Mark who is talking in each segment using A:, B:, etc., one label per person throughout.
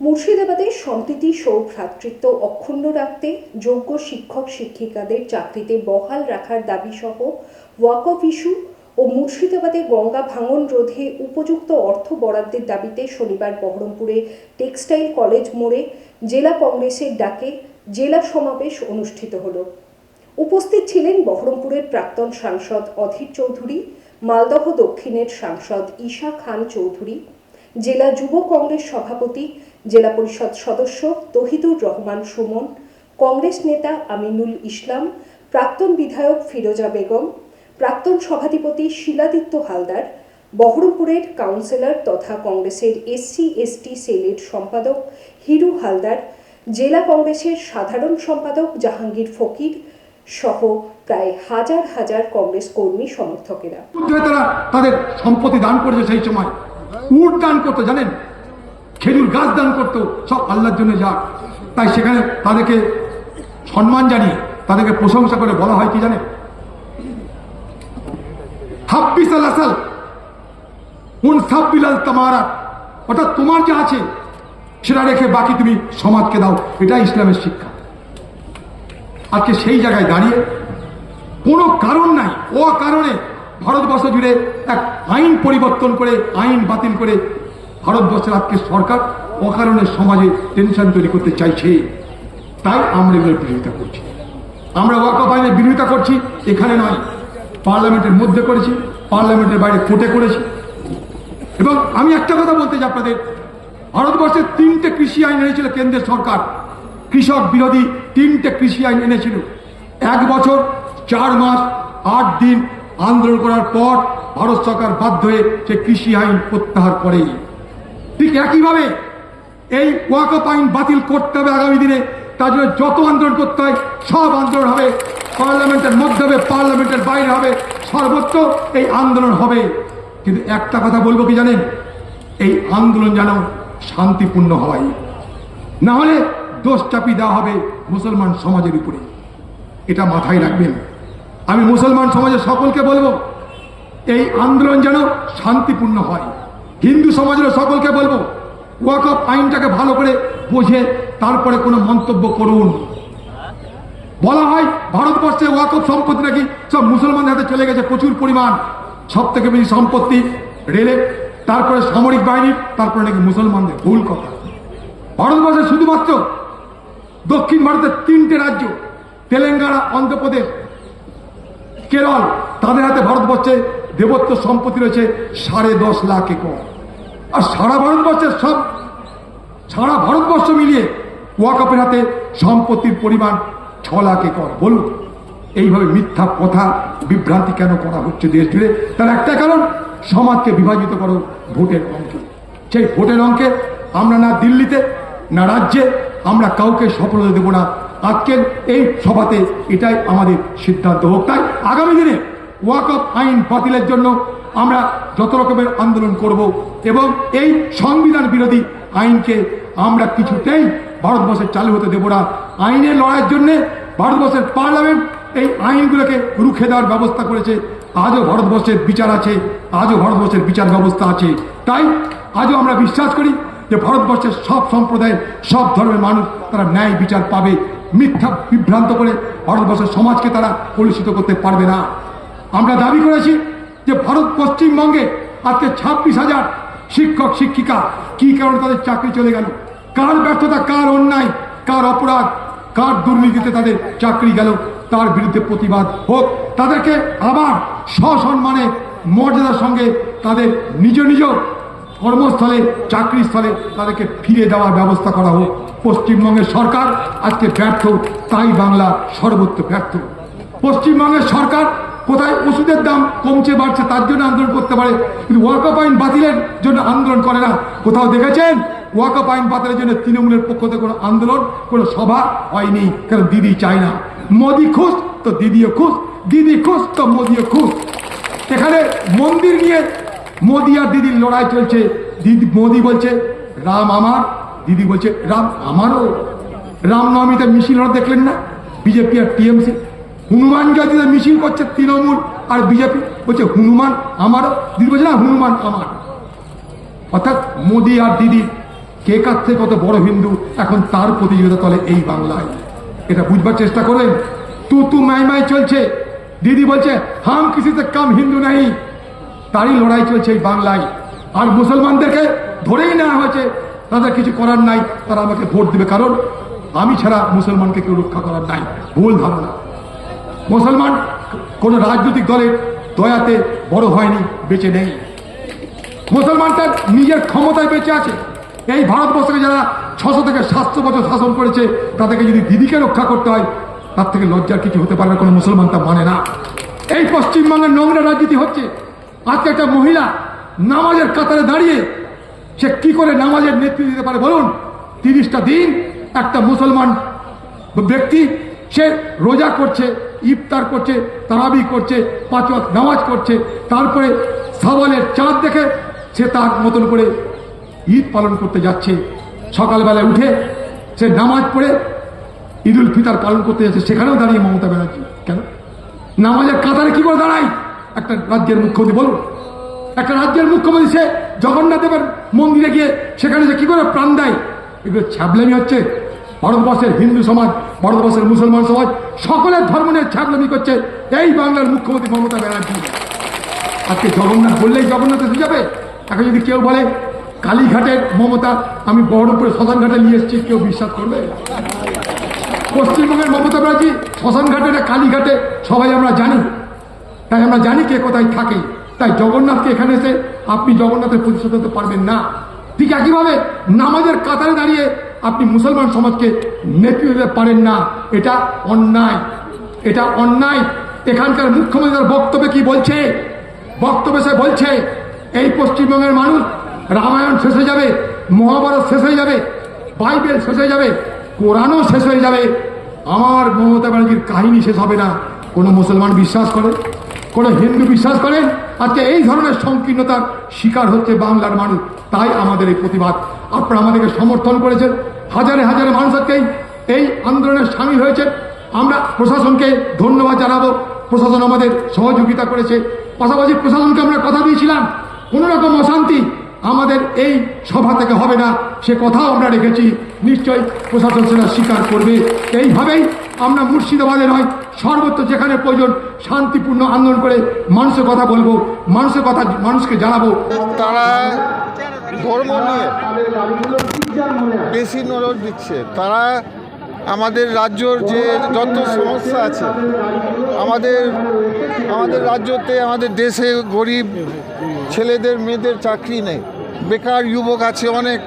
A: মুর্শিদাবাদের সম্প্রীতি সৌভ্রাতৃত্ব অক্ষুণ্ণ রাখতে যোগ্য শিক্ষক শিক্ষিকাদের চাকরিতে বহাল রাখার দাবি সহ ওয়াকফ ইস্যু ও মুর্শিদাবাদে গঙ্গা ভাঙন রোধে উপযুক্ত অর্থ বরাদ্দের দাবিতে শনিবার বহরমপুরে টেক্সটাইল কলেজ মোড়ে জেলা কংগ্রেসের ডাকে জেলা সমাবেশ অনুষ্ঠিত হল। উপস্থিত ছিলেন বহরমপুরের প্রাক্তন সাংসদ অধীর চৌধুরী, মালদহ দক্ষিণের সাংসদ ঈশা খান চৌধুরী জেলা যুব কংগ্রেস সভাপতি, জেলা পরিষদ সদস্য তহিদুর রহমান সুমন, কংগ্রেস নেতা আমিনুল ইসলাম, প্রাক্তন বিধায়ক ফিরোজা বেগম, প্রাক্তন সভাধিপতি শিলাদিত্য হালদার, বহরমপুরের কাউন্সিলর তথা কংগ্রেসের এসসি, এসটি, সেলের সম্পাদক হিরু হালদার, জেলা কংগ্রেসের সাধারণ সম্পাদক জাহাঙ্গীর ফকির সহ প্রায় হাজার হাজার কংগ্রেস কর্মী সমর্থকেরা।
B: তাদের সম্পত্তি দান করেছে সেই সময়। উট দান করতো, জানেন? খেজুর গাছ দান করতো, সব আল্লাহর জন্য যাক। তাই সেখানে তাদেরকে সম্মান জানিয়ে, তাদেরকে প্রশংসা করে বলা হয় কি জানেন? হাব্বিস আল আসাল উন সাব্বিলাল তামারা। অর্থাৎ তোমার যা আছে, সেটা রেখে বাকি তুমি সমাজকে দাও। এটা ইসলামের শিক্ষা। আজকে সেই জায়গায় দাঁড়িয়ে কোনো কারণ নাই ও কারণে ভারতবর্ষ জুড়ে এক আইন পরিবর্তন করে, আইন বাতিল করে ভারতবর্ষের আজকে সরকার অকারণে সমাজে টেনশন তৈরি করতে চাইছে। তাই আমরা এগুলোর বিরোধিতা করছি। আমরা ওয়াকফ আইনের বিরোধিতা করছি, এখানে নয়। পার্লামেন্টের মধ্যে করেছি, পার্লামেন্টের বাইরে কোর্টে করেছি। এবং আমি একটা কথা বলতে চাই আপনাদের। ভারতবর্ষের তিনটে কৃষি আইন এনেছিল কেন্দ্রের সরকার। কৃষক বিরোধী তিনটে কৃষি আইন এনেছিল। এক বছর, চার মাস, আট দিন আন্দোলন করার পর ভারত সরকার বাধ্য হয়ে সে কৃষি আইন প্রত্যাহার করে। ঠিক একইভাবে এই ওয়াকফ আইন বাতিল করতে হবে আগামী দিনে। তার জন্য যত আন্দোলন করতে হয়, সব আন্দোলন হবে। পার্লামেন্টের মধ্যে হবে, পার্লামেন্টের বাইরে হবে, সর্বত্র এই আন্দোলন হবে। কিন্তু একটা কথা বলব কি জানেন? এই আন্দোলন যেন শান্তিপূর্ণ হয়। না হলে দোষ চাপি দেওয়া হবে মুসলমান সমাজের উপরে। এটা মাথায় রাখবেন। আমি মুসলমান সমাজের সকলকে বলব, এই আন্দোলন যেন শান্তিপূর্ণ হয়। হিন্দু সমাজের সকলকে বলব ওয়াকফ আইনটাকে ভালো করে বোঝে তারপরে কোনো মন্তব্য করুন। বলা হয়, ভারতবর্ষে ওয়াকফ সম্পত্তি নাকি সব মুসলমানদের হাতে চলে গেছে প্রচুর পরিমাণ। সব থেকে বেশি সম্পত্তি, রেলে, তারপরে সামরিক বাহিনী, তারপরে নাকি মুসলমানদের ভুল কথা। ভারতবর্ষে শুধুমাত্র দক্ষিণ ভারতের তিনটে রাজ্য, তেলেঙ্গানা, অন্ধ্রপ্রদেশ কেরল, তাদের হাতে ভারতবর্ষে দেবত্ব সম্পত্তি রয়েছে সাড়ে দশ লাখ একর। আর সারা ভারতবর্ষের সব সারা ভারতবর্ষ মিলিয়ে ওয়াকফের হাতে সম্পত্তির পরিমাণ ছ লাখ একর। বলুন, এইভাবে মিথ্যা কথা, বিভ্রান্তি কেন করা হচ্ছে দেশ জুড়ে? তার একটা কারণ, সমাজকে বিভাজিত করো ভোটের অঙ্কে। সেই ভোটের অঙ্কে আমরা না দিল্লিতে, না রাজ্যে, আমরা কাউকে সফলতা দেবো না আজকের এই সভাতে এটাই আমাদের সিদ্ধান্ত হোক। তাই আগামী দিনে ওয়াকফ আইন বাতিলের জন্য আমরা যত রকমের আন্দোলন করব এবং এই সংবিধান বিরোধী আইনকে আমরা কিছুতেই ভারতবর্ষে চালু হতে দেব না। আইনের লড়াইয়ের জন্য ভারতবর্ষের পার্লামেন্ট এই আইনগুলোকে রুখে দেওয়ার ব্যবস্থা করেছে। আজও ভারতবর্ষের বিচার আছে, আজও ভারতবর্ষের বিচার ব্যবস্থা আছে। তাই আজও আমরা বিশ্বাস করি যে ভারতবর্ষের সব সম্প্রদায়ের সব ধর্মের মানুষ তারা ন্যায় বিচার পাবে। মিথ্যা বিভ্রান্ত করে ভারতবর্ষের সমাজকে তারা কলুষিত করতে পারবে না। আমরা দাবি করেছি যে ভারত পশ্চিমবঙ্গে আজকে ছাব্বিশ হাজার শিক্ষক, শিক্ষিকা কি কারণে তাদের চাকরি চলে গেল? কার ব্যর্থতা, কার অন্যায়, কার অপরাধ, কার দুর্নীতিতে তাদের চাকরি গেল, তার বিরুদ্ধে প্রতিবাদ হোক। তাদেরকে আবার সসম্মানে মর্যাদার সঙ্গে তাদের নিজ নিজ কর্মস্থলে চাকরিস্থলে তাদেরকে ফিরে দেওয়ার ব্যবস্থা করা হোক। পশ্চিমবঙ্গের সরকার আজকে ব্যর্থ, তাই বাংলা সর্বত্র ব্যর্থ। পশ্চিমবঙ্গের সরকার কোথায়? ওষুধের দাম কমছে, বাড়ছে, তার জন্য আন্দোলন করতে পারে। কিন্তু ওয়াকআপ আইন বাতিলের জন্য আন্দোলন করে না। কোথাও দেখেছেন? ওয়াকআপ আইন বাতিলের জন্য তৃণমূলের পক্ষ থেকে কোনো আন্দোলন, কোনো সভা হয়নি। কারণ দিদি চায় না? মোদি খুশ, তো দিদিও খুশ। দিদি খুশ, তো মোদিও খুশ। এখানে মন্দির নিয়ে মোদি আর দিদির লড়াই চলছে। দিদি, মোদি বলছে, রাম আমার। দিদি বলছে, রাম আমারও। রামনবমীতে মিছিল ওরা দেখলেন না? বিজেপি আর টিএমসি। হনুমান জাতিতে মিছিল করছে তৃণমূল আর বিজেপি, বলছে, হনুমান আমারও। দিদি বলছে, না, হনুমান আমার। অর্থাৎ মোদি আর দিদি, কে কার থেকে কত বড় হিন্দু, এখন তার প্রতিযোগিতা চলে এই বাংলায়। এটা বুঝবার চেষ্টা করেন। তু তু মাই মাই চলছে। দিদি বলছে, হাম কিসিতে কাম হিন্দু নাই তারই লড়াই চলছে এই বাংলায়। আর মুসলমানদেরকে ধরেই নেওয়া হয়েছে, তাদের কিছু করার নাই, তারা আমাকে ভোট দেবে। কারণ আমি ছাড়া মুসলমানকে কেউ রক্ষা করার নাই, ভুল ধারণা। মুসলমান কোন রাজনৈতিক দলের দয়াতে বড় হয়নি, বেঁচে নেই। মুসলমানটা নিজের ক্ষমতায় বেঁচে আছে। এই ভারতবর্ষকে যারা ছশো থেকে সাতশো বছর শাসন করেছে, তাদেরকে যদি দিদিকে রক্ষা করতে হয়, তার থেকে লজ্জার কিছু হতে পারে না, কোনো মুসলমান তা মানে না। এই পশ্চিমবঙ্গের নোংরা রাজনীতি হচ্ছে। আজকে একটা মহিলা নামাজের কাতারে দাঁড়িয়ে সে কি করে নামাজের নেতৃত্ব দিতে পারে বলুন? তিরিশটা দিন একটা মুসলমান ব্যক্তি, সে রোজা করছে, ইফতার করছে, তারাবি করছে, পাঁচ নামাজ করছে, তারপরে সাওয়ালের চাঁদ দেখে সে তার মতন করে ঈদ পালন করতে যাচ্ছে। সকালবেলায় উঠে সে নামাজ পড়ে ঈদুল ফিতার পালন করতে যাচ্ছে। সেখানেও দাঁড়িয়ে মমতা ব্যানার্জি। কেন? নামাজের কাতারে কি করে দাঁড়ায়? একটা রাজ্যের মুখ্যমন্ত্রী বলুন। একটা রাজ্যের মুখ্যমন্ত্রী সে জগন্নাথ দেবের মন্দিরে গিয়ে সেখানে যে কি করে প্রাণ দেয়, এগুলো ছ্যাবলামি হচ্ছে। ভারতবর্ষের হিন্দু সমাজ, ভারতবর্ষের মুসলমান সমাজ, সকলের ধর্ম নিয়ে ছ্যাবলামি করছে। এই বাংলার মুখ্যমন্ত্রী মমতা ব্যানার্জি। আজকে জগন্নাথ বললেই জগন্নাথ এসে যাবে। এখন যদি কেউ বলে কালীঘাটের মমতা, আমি বহরমপুরে শ্মশানঘাটে নিয়ে এসেছি, কেউ বিশ্বাস করবে? পশ্চিমবঙ্গের মমতা ব্যানার্জি শ্মশানঘাটে কালীঘাটে সবাই আমরা জানি। তাই আমরা জানি কে কোথায় থাকে। তাই জগন্নাথকে এখানে এসে আপনি জগন্নাথের প্রতিশোধ হতে পারবেন না। ঠিক একইভাবে নামাজের কাতারে দাঁড়িয়ে আপনি মুসলমান সমাজকে নেতৃত্ব দিতে পারেন না। এটা অন্যায়। এটা অন্যায়। এখানকার মুখ্যমন্ত্রীর বক্তব্যে কি বলছে? বক্তব্যে সে বলছে, এই পশ্চিমবঙ্গের মানুষ রামায়ণ শেষ হয়ে যাবে, মহাভারত শেষ হয়ে যাবে, বাইবেল শেষ হয়ে যাবে, কোরআনও শেষ হয়ে যাবে। আমার মমতা ব্যানার্জির কাহিনী শেষ হবে না। কোনো মুসলমান বিশ্বাস করে? কোনো হিন্দু বিশ্বাস করেন আজকে এই ধরনের সংকীর্ণতার শিকার হচ্ছে বাংলার মানুষ। তাই আমাদের এই প্রতিবাদ। আপনারা আমাদেরকে সমর্থন করেছেন। হাজারে হাজারে মানুষ আজকেই এই আন্দোলনের সামিল হয়েছে। আমরা প্রশাসনকে ধন্যবাদ জানাব। প্রশাসন আমাদের সহযোগিতা করেছে। পাশাপাশি প্রশাসনকে আমরা কথা দিয়েছিলাম। কোনো রকম অশান্তি আমাদের এই সভা থেকে হবে না। সে কথাও আমরা রেখেছি। নিশ্চয়ই প্রশাসন সেটা স্বীকার করবে। এইভাবেই আমরা মুর্শিদাবাদে নয় সর্বত্র যেখানে প্রয়োজন শান্তিপূর্ণ আন্দোলন করে মানুষের কথা বলব, মানুষের কথা মানুষকে জানাব।
C: তারা ধর্ম নিয়ে বেশি নজর দিচ্ছে। তারা আমাদের রাজ্যর যে যত সমস্যা আছে, আমাদের আমাদের রাজ্যতে, আমাদের দেশে গরিব ছেলেদের, মেয়েদের চাকরি নেই। বেকার যুবক আছে অনেক।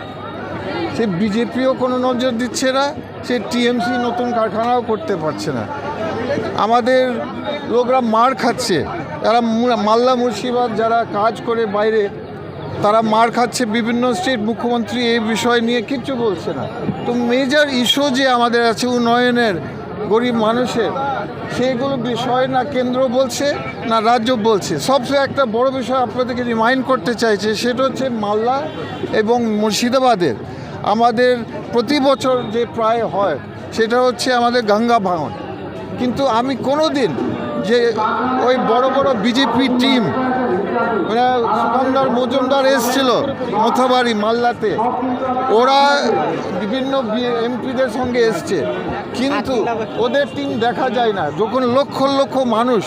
C: সে বিজেপিও কোনো নজর দিচ্ছে না, সে টিএমসি নতুন কারখানাও করতে পারছে না। আমাদের লোকরা মার খাচ্ছে। যারা মাল্লা মালদা মুর্শিদাবাদ যারা কাজ করে বাইরে, তারা মার খাচ্ছে বিভিন্ন স্টেট মুখ্যমন্ত্রী এই বিষয় নিয়ে কিচ্ছু বলছে না। তো মেজর ইস্যু যে আমাদের আছে উন্নয়নের, গরিব মানুষের সেইগুলো বিষয় না কেন্দ্র বলছে, না রাজ্য বলছে। সবচেয়ে একটা বড় বিষয় আপনাদেরকে রিমাইন্ড করতে চাইছে, সেটা হচ্ছে মালদা এবং মুর্শিদাবাদের। আমাদের প্রতি বছর যে প্রায় হয়, সেটা হচ্ছে আমাদের গঙ্গা ভাঙন। কিন্তু আমি কোনো দিন যে ওই বড় বড় বিজেপি টিম মানে সুকান্দার মজুমদার এসছিল মথাবাড়ি মাল্লাতে ওরা বিভিন্ন এমপিদের সঙ্গে এসছে। কিন্তু ওদের টিম দেখা যায় না। যখন লক্ষ লক্ষ মানুষ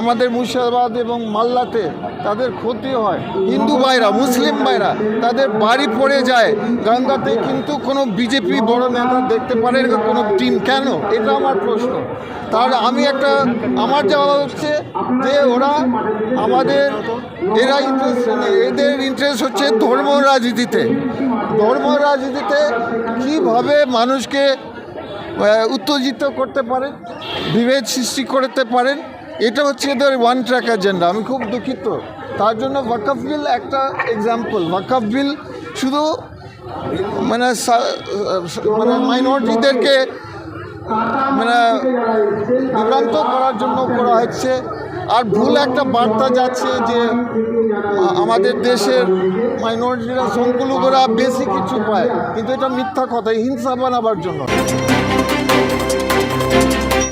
C: আমাদের মুর্শিদাবাদ এবং মাল্লাতে তাদের ক্ষতি হয়। হিন্দু ভাইরা, মুসলিম ভাইরা, তাদের বাড়ি পড়ে যায়। গঙ্গাতে কিন্তু কোনো বিজেপি বড় নেতা দেখতে পারে না, কোনো টিম কেন? এটা আমার প্রশ্ন। তার আমি একটা, আমার জবাব হচ্ছে যে ওরা আমাদের, এরা ইন্টারেস্ট এদের ইন্টারেস্ট হচ্ছে ধর্ম রাজনীতিতে। ধর্ম রাজনীতিতে কীভাবে মানুষকে উত্তেজিত করতে পারেন, বিভেদ সৃষ্টি করতে পারেন এটা হচ্ছে এদের ওয়ান ট্র্যাক এজেন্ডা আমি খুব দুঃখিত। তার জন্য ওয়াকফ বিল একটা এক্সাম্পল ওয়াকফ বিল শুধু মানে মানে মাইনরিটিদেরকে মানে বিভ্রান্ত করার জন্য করা হচ্ছে। আর ভুল একটা বার্তা যাচ্ছে যে আমাদের দেশের মাইনরিটিরা সংখ্যালঘুরা বেশি কিছু পায়। কিন্তু এটা মিথ্যা কথা, হিংসা বানাবার জন্য।